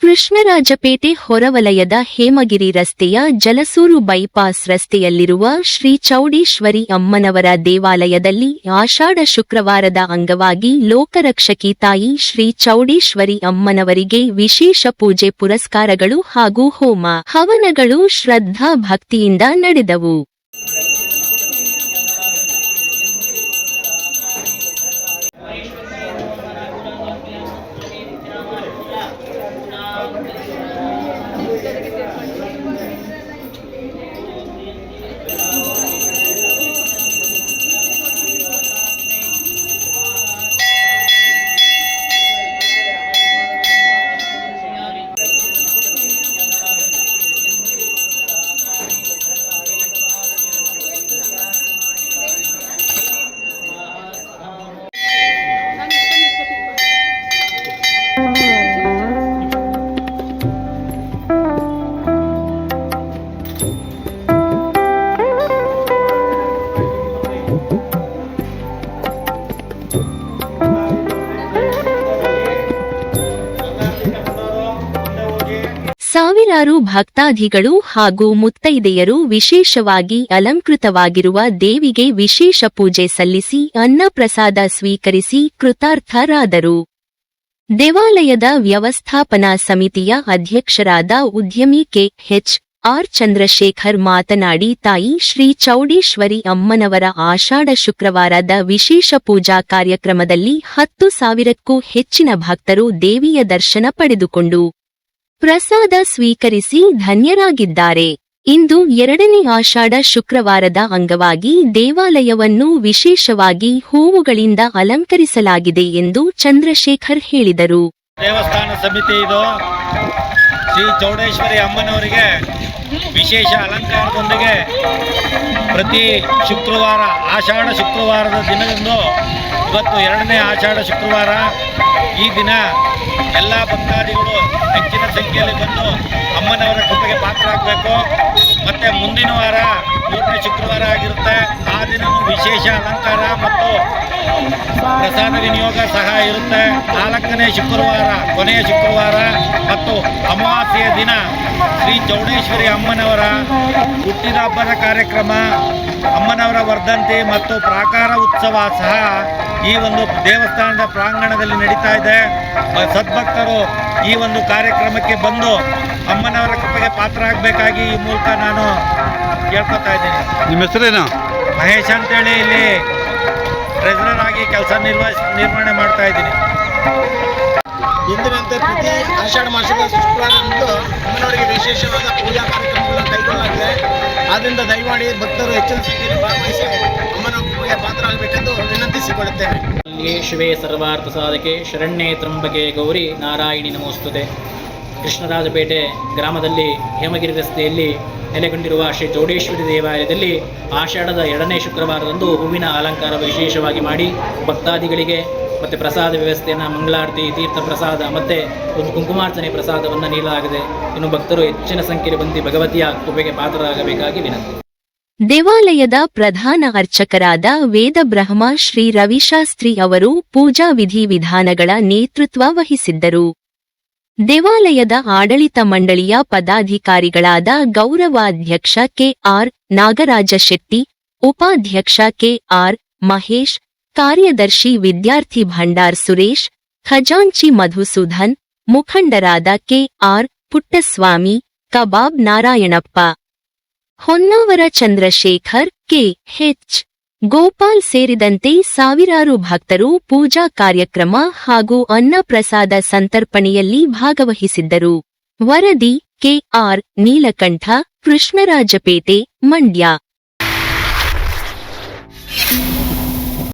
ಕೃಷ್ಣರಾಜಪೇಟೆ ಹೊರವಲಯದ ಹೇಮಗಿರಿ ರಸ್ತೆಯ ಜಲಸೂರು ಬೈಪಾಸ್ ರಸ್ತೆಯಲ್ಲಿರುವ ಶ್ರೀ ಚೌಡೇಶ್ವರಿ ಅಮ್ಮನವರ ದೇವಾಲಯದಲ್ಲಿ ಆಷಾಢ ಶುಕ್ರವಾರದ ಅಂಗವಾಗಿ ಲೋಕರಕ್ಷಕಿ ತಾಯಿ ಶ್ರೀ ಚೌಡೇಶ್ವರಿ ಅಮ್ಮನವರಿಗೆ ವಿಶೇಷ ಪೂಜೆ ಪುರಸ್ಕಾರಗಳು ಹಾಗೂ ಹೋಮ ಹವನಗಳು ಶ್ರದ್ಧಾ ಭಕ್ತಿಯಿಂದ ನಡೆದವು. ಸಾವಿರಾರು ಭಕ್ತಾದಿಗಳು ಹಾಗೂ ಮುತ್ತೈದೆಯರು ವಿಶೇಷವಾಗಿ ಅಲಂಕೃತವಾಗಿರುವ ದೇವಿಗೆ ವಿಶೇಷ ಪೂಜೆ ಸಲ್ಲಿಸಿ ಅನ್ನಪ್ರಸಾದ ಸ್ವೀಕರಿಸಿ ಕೃತಾರ್ಥರಾದರು. ದೇವಾಲಯದ ವ್ಯವಸ್ಥಾಪನಾ ಸಮಿತಿಯ ಅಧ್ಯಕ್ಷರಾದ ಉದ್ಯಮಿ ಕೆ ಎಚ್ ಆರ್ ಚಂದ್ರಶೇಖರ್ ಮಾತನಾಡಿ, ತಾಯಿ ಶ್ರೀ ಚೌಡೇಶ್ವರಿ ಅಮ್ಮನವರ ಆಷಾಢ ಶುಕ್ರವಾರದ ವಿಶೇಷ ಪೂಜಾ ಕಾರ್ಯಕ್ರಮದಲ್ಲಿ ಹತ್ತು ಸಾವಿರಕ್ಕೂ ಹೆಚ್ಚಿನ ಭಕ್ತರು ದೇವಿಯ ದರ್ಶನ ಪಡೆದುಕೊಂಡು ಪ್ರಸಾದ ಸ್ವೀಕರಿಸಿ ಧನ್ಯರಾಗಿದ್ದಾರೆ. ಇಂದು ಎರಡನೇ ಆಷಾಢ ಶುಕ್ರವಾರದ ಅಂಗವಾಗಿ ದೇವಾಲಯವನ್ನು ವಿಶೇಷವಾಗಿ ಹೂವುಗಳಿಂದ ಅಲಂಕರಿಸಲಾಗಿದೆ ಎಂದು ಚಂದ್ರಶೇಖರ್ ಹೇಳಿದರು. ದೇವಸ್ಥಾನ ಸಮಿತಿ ಇದು. ಶ್ರೀ ಚೌಡೇಶ್ವರಿ ಅಮ್ಮನವರಿಗೆ ವಿಶೇಷ ಅಲಂಕಾರದೊಂದಿಗೆ ಪ್ರತಿ ಶುಕ್ರವಾರ, ಆಷಾಢ ಶುಕ್ರವಾರದ ದಿನದಂದು ಇವತ್ತು ಎರಡನೇ ಆಷಾಢ ಶುಕ್ರವಾರ. ಈ ದಿನ ಎಲ್ಲ ಭಕ್ತಾದಿಗಳು ಹೆಚ್ಚಿನ ಸಂಖ್ಯೆಯಲ್ಲಿ ಬಂದು ಅಮ್ಮನವರ ಕೃಪೆಗೆ ಪಾತ್ರರಾಗಬೇಕು. ಮತ್ತು ಮುಂದಿನ ವಾರ ಮೂರನೇ ಶುಕ್ರವಾರ ಆಗಿರುತ್ತೆ. ಆ ದಿನವೂ ವಿಶೇಷ ಅಲಂಕಾರ ಮತ್ತು ಪ್ರಸಾದ ವಿನಿಯೋಗ ಸಹ ಇರುತ್ತೆ. ನಾಲ್ಕನೇ ಶುಕ್ರವಾರ ಕೊನೆಯ ಶುಕ್ರವಾರ ಮತ್ತು ಅಮಾವಾಸ್ಯೆಯ ದಿನ. ಶ್ರೀ ಚೌಡೇಶ್ವರಿ ಅಮ್ಮನವರ ಹುಟ್ಟಿದ ಹಬ್ಬದ ಕಾರ್ಯಕ್ರಮ ಅಮ್ಮನವರ ವರ್ಧಂತಿ ಮತ್ತು ಪ್ರಾಕಾರ ಉತ್ಸವ ಸಹ ಈ ಒಂದು ದೇವಸ್ಥಾನದ ಪ್ರಾಂಗಣದಲ್ಲಿ ನಡೀತಾ ಇದೆ. ಸದ್ಭಕ್ತರು ಈ ಒಂದು ಕಾರ್ಯಕ್ರಮಕ್ಕೆ ಬಂದು ಅಮ್ಮನವರ ಕೃಪೆಗೆ ಪಾತ್ರ ಆಗಬೇಕಾಗಿ ಈ ಮೂಲಕ ನಾನು ಕೇಳ್ಕೊತಾ ಇದ್ದೀನಿ. ನಿಮ್ಮ ಹೆಸರೇನು? ಮಹೇಶ್ ಅಂತೇಳಿ ಇಲ್ಲಿ ಟ್ರೆಜರರ್ ಆಗಿ ಕೆಲಸ ನಿರ್ವಹಿಸಿ ನಿರ್ವಹಣೆ ಮಾಡ್ತಾ ಇದ್ದೀನಿ. ಎಂದಿನಂತೆ ಪ್ರತಿ ಆಷಾಢ ಮಾಸದ ಶುಕ್ರವಾರದಂದು ಅಮ್ಮನವರಿಗೆ ವಿಶೇಷವಾದ ಪೂಜಾ ಕಾರ್ಯಕ್ರಮಗಳನ್ನು ಕೈಗೊಳ್ಳಲಾಗಿದೆ. ಆದ್ದರಿಂದ ದಯಮಾಡಿ ಭಕ್ತರು ಹೆಚ್ಚಿನ ಸಂಖ್ಯೆಯಲ್ಲಿ ಭಾಗವಹಿಸಿ ಅಮ್ಮನ ಕೃಪೆಗೆ ಪಾತ್ರರಾಗಬೇಕೆಂದು ವಿನಂತಿಸಿಕೊಳ್ಳುತ್ತೇನೆ ಶಿವೇ ಶಿವೆ ಸರ್ವಾರ್ಥ ಸಾಧಕೆ ಶರಣ್ಯೇ ತ್ರಂಬಕೆ ಗೌರಿ ನಾರಾಯಣಿ ನಮೋಸ್ತುತೆ. ಕೃಷ್ಣರಾಜಪೇಟೆ ಗ್ರಾಮದಲ್ಲಿ ಹೇಮಗಿರಿ ರಸ್ತೆಯಲ್ಲಿ ನೆಲೆಗೊಂಡಿರುವ ಶ್ರೀ ಚೌಡೇಶ್ವರಿ ದೇವಾಲಯದಲ್ಲಿ ಆಷಾಢದ ಎರಡನೇ ಶುಕ್ರವಾರದಂದು ಹೂವಿನ ಅಲಂಕಾರ ವಿಶೇಷವಾಗಿ ಮಾಡಿ ಭಕ್ತಾದಿಗಳಿಗೆ ಮತ್ತು ಪ್ರಸಾದ ವ್ಯವಸ್ಥೆಯನ್ನು ಮಂಗಳಾರತಿ, ತೀರ್ಥ ಪ್ರಸಾದ, ಮತ್ತು ಒಂದು ಕುಂಕುಮಾರ್ಚನೆ ಪ್ರಸಾದವನ್ನು ನೀಡಲಾಗಿದೆ. ಇನ್ನು ಭಕ್ತರು ಹೆಚ್ಚಿನ ಸಂಖ್ಯೆಯಲ್ಲಿ ಬಂದು ಭಗವತಿಯ ಕೃಪೆಗೆ ಪಾತ್ರರಾಗಬೇಕಾಗಿ ವಿನಂತಿ. ದೇವಾಲಯದ ಪ್ರಧಾನ ಅರ್ಚಕರಾದ ವೇದಬ್ರಹ್ಮ ಶ್ರೀ ರವಿಶಾಸ್ತ್ರಿ ಅವರು ಪೂಜಾ ವಿಧಿ ವಿಧಾನಗಳ ನೇತೃತ್ವ ವಹಿಸಿದ್ದರು. ದೇವಾಲಯದ ಆಡಳಿತ ಮಂಡಳಿಯ ಪದಾಧಿಕಾರಿಗಳಾದ ಗೌರವಾಧ್ಯಕ್ಷ ಕೆಆರ್ ನಾಗರಾಜ ಶೆಟ್ಟಿ ಉಪಾಧ್ಯಕ್ಷ ಕೆಆರ್ ಮಹೇಶ್ ಕಾರ್ಯದರ್ಶಿ ವಿದ್ಯಾರ್ಥಿ ಭಂಡಾರ್ ಸುರೇಶ್, ಖಜಾಂಚಿ ಮಧುಸೂಧನ್ ಮುಖಂಡರಾದ K R Puttaswamy, Kabab Narayanappa. Honnavara Chandrashekar, K H Gopal ಸೇರಿದಂತೆ ಸಾವಿರಾರು ಭಕ್ತರು ಪೂಜಾ ಕಾರ್ಯಕ್ರಮ ಹಾಗೂ ಅನ್ನಪ್ರಸಾದ ಸಂತರ್ಪಣೆಯಲ್ಲಿ ಭಾಗವಹಿಸಿದ್ದರು. ವರದಿ ಕೆಆರ್ ನೀಲಕಂಠ, ಕೃಷ್ಣರಾಜಪೇಟೆ, ಮಂಡ್ಯ.